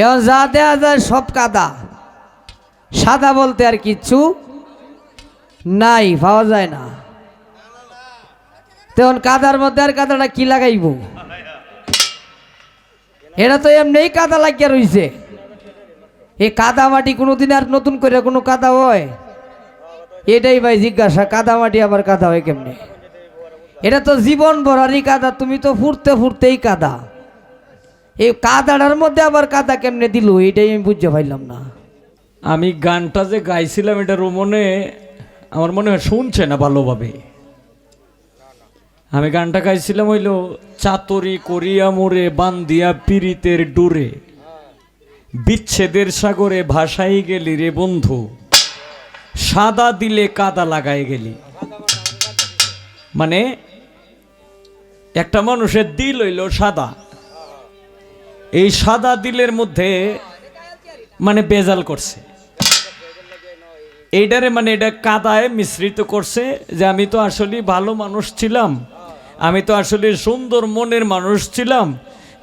এখন যা দেওয়া যায় সব কাদা। সাদা বলতে আর কিচ্ছু নাই, পাওয়া যায় না। তখন কাদার মধ্যে আর কাদাটা কি লাগাইব? এটা তো এমনিই কাদা লাগিয়া রইছে। এই কাদা মাটি কোনোদিন আর নতুন করে কোনো কাদা হয়? এটাই ভাই জিজ্ঞাসা, কাদা মাটি আবার কাদা হয় কেমনে? এটা তো জীবন ভরারই কাদা, তুমি তো ফুরতে ফুরতেই কাদা। এই কাদাটার মধ্যে আবার কাদা কেমনে দিল? এটাই আমি বুঝতে পারলাম না। আমি গানটা যে গাইছিলাম, এটা রোমনে আমার মনে হয় শুনছে না ভালোভাবে। আমি গানটা গাইছিলাম হইল, চাতরি করিয়া মোরে বান্দিয়া পীড়িতের ডুরে, বিচ্ছেদের সাগরে ভাসাই গেলি রে বন্ধু, সাদা দিলে কাদা লাগাই গেলি। মানে একটা মানুষের দিল হইল সাদা। এই সাদা দিলের মধ্যে মানে বেজাল করছে। এইটারে মানে এটা কাদায় মিশ্রিত করছে যে আমি তো আসলে ভালো মানুষ ছিলাম। আমি তো আসলে সুন্দর মনের মানুষ ছিলাম।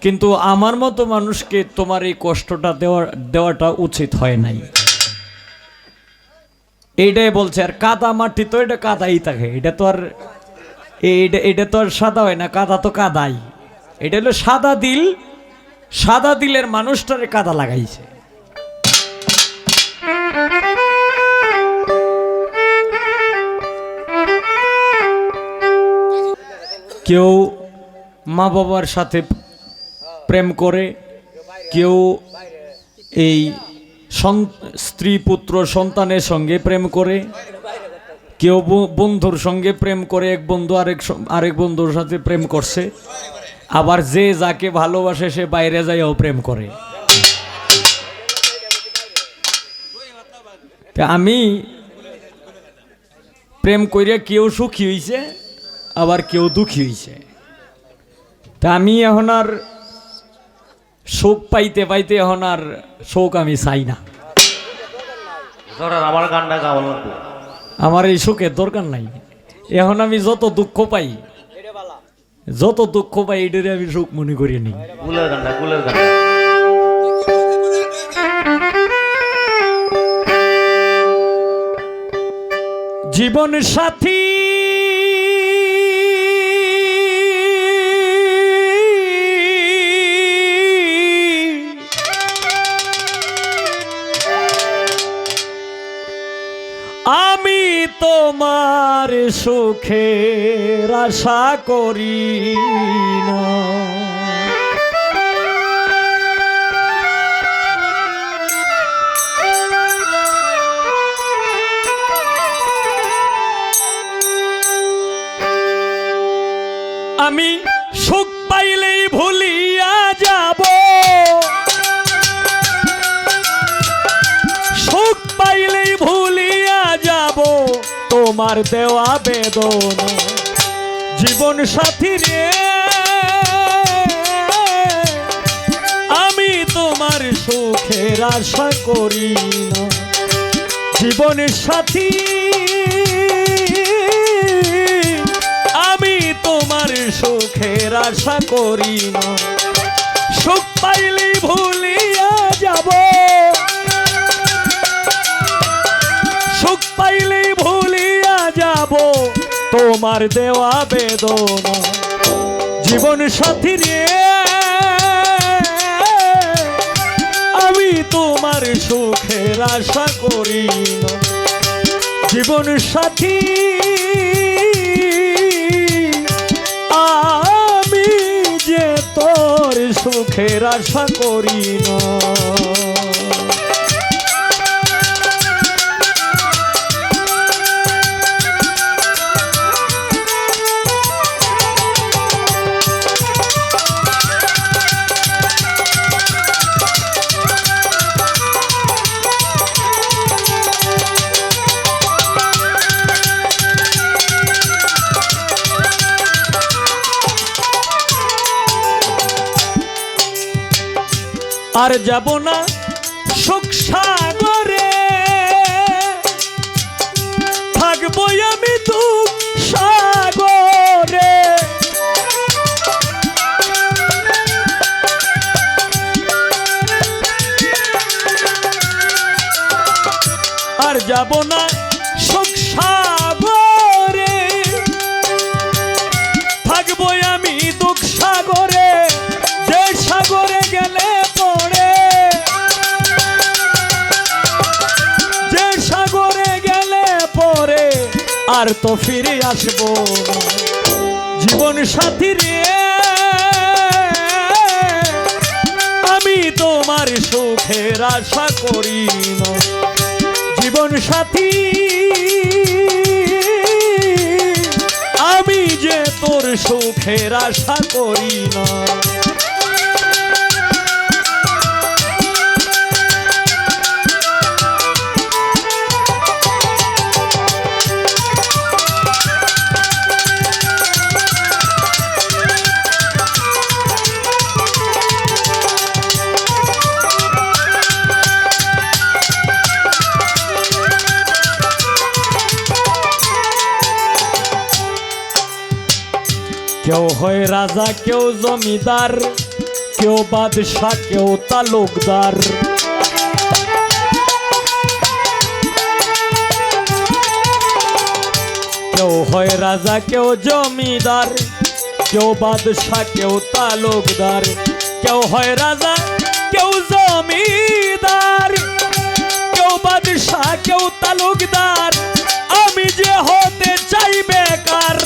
কিন্তু আমার মতো মানুষকে তোমার এই কষ্টটা দেওয়া, দেওয়াটা উচিত হয় নাই। এইটাই বলছে, আর কাদা মাটি তো এটা কাদাই থাকে। এটা তো আর এইটা এটা তো আর সাদা হয় না, কাদা তো কাদাই। এটা হলো সাদা দিল সাদা দিলের মানুষটারে কাদা লাগাইছে। কেউ মা বাবার সাথে প্রেম করে, কেউ এই স্ত্রী পুত্র সন্তানের সঙ্গে প্রেম করে, কেউ বন্ধুর সঙ্গে প্রেম করে, এক বন্ধু আরেক আরেক বন্ধুর সাথে প্রেম করছে। আবার যে যাকে ভালোবাসে সে বাইরে যাইও প্রেম করে। তা আমি প্রেম কইরা কেউ সুখী হইছে আবার কেউ দুঃখী হইছে। তা আমি এখন আর শোক পাইতে পাইতে এখন আর শোক আমি চাই না। আমার গানটা আমার এই শোকের দরকার নাই। এখন আমি যত দুঃখ পাই যত দুঃখ পাই এটারে আমি সুখ মনে করি নি। কুলের কুলের জীবন সাথী তোমার সুখের আশা করি আমি সুখ পাইলেই ভুলিয়া তোমার দেওয়া বেদনা। জীবন সাথী রে, আমি তোমার সুখের আশা করি জীবন সাথী, আমি তোমার সুখের আশা করি না। সুখ পাইলেই ভুলিয়া যাব। তোমার দেওয়া বেদনা। জীবন সাথী রে, আমি তোমার সুখের আশা করি জীবন সাথী, আমি যে তোর সুখের আশা করি না। আর যাব না সুখ সাগরে। থাকব আমি তু সাগরে। আর যাব না আর তো ফিরে আসব। জীবন সাথী রে, আমি তোমার সুখের আশা করি না। জীবন সাথী, আমি যে তোর সুখের আশা করি না। কেউ হয় রাজা, কেউ জমিদার, কেউ বাদশাহ, কেউ তালুকদার। কেউ হয় রাজা, কেউ জমিদার, কেউ বাদশাহ, কেউ তালুকদার। কেউ হয় রাজা, কেউ জমিদার, কেউ বাদশাহ, কেউ তালুকদার। আমি যে হতে চাই বেকার।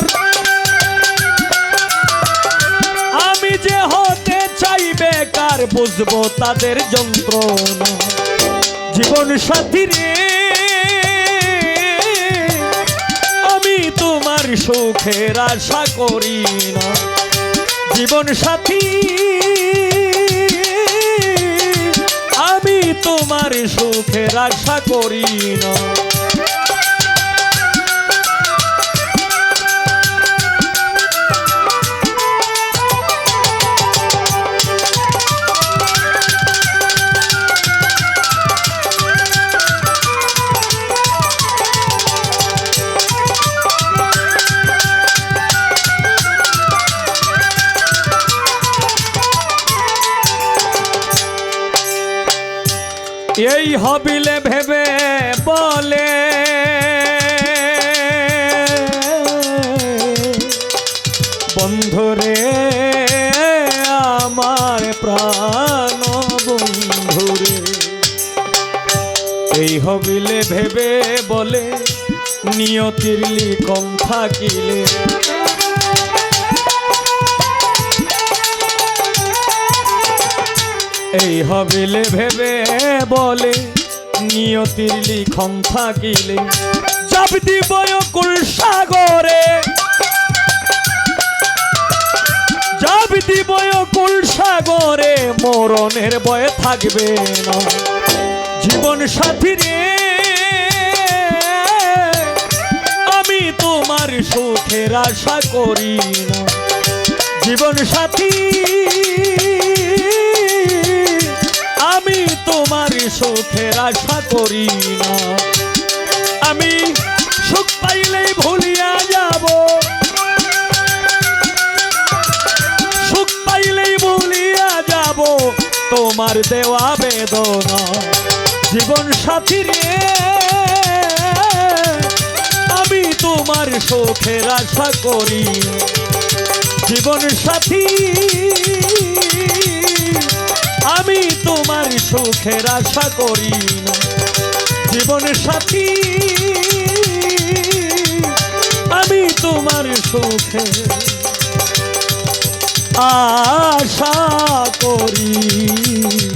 আমি যে হতে চাই বেকার, বুঝব তাদের যন্ত্রণা। জীবন সাথী রে, আমি তোমার সুখের আশা করি না। জীবন সাথী, আমি তোমার সুখের আশা করি না। হবিলে ভেবে বলে। বন্ধুরে আমার প্রাণ বন্ধুরে এই হবিলে ভেবে বলে নিয়তির লিখন থাকিলে। এই হবিলে ভেবে বলে, নিয়তির লিখন থাকিলে। যাব দিব কুল সাগরে। যাব দিব কুল সাগরে, মরণের বয়ে থাকবে না। জীবন সাথী রে আমি তোমার সুখের আশা করি না। জীবন সাথী তোমার সুখের আশা করি না। আমি সুখ পাইলেই ভুলিয়া যাব। সুখ পাইলেই ভুলিয়া যাব। তোমার দেওয়া বেদনা জীবন সাথী রে। আমি তোমার সুখের আশা করি। জীবন সাথী। আমি তোমার সুখের আশা করি না। জীবন সাথী আমি তোমার সুখে আশা করি।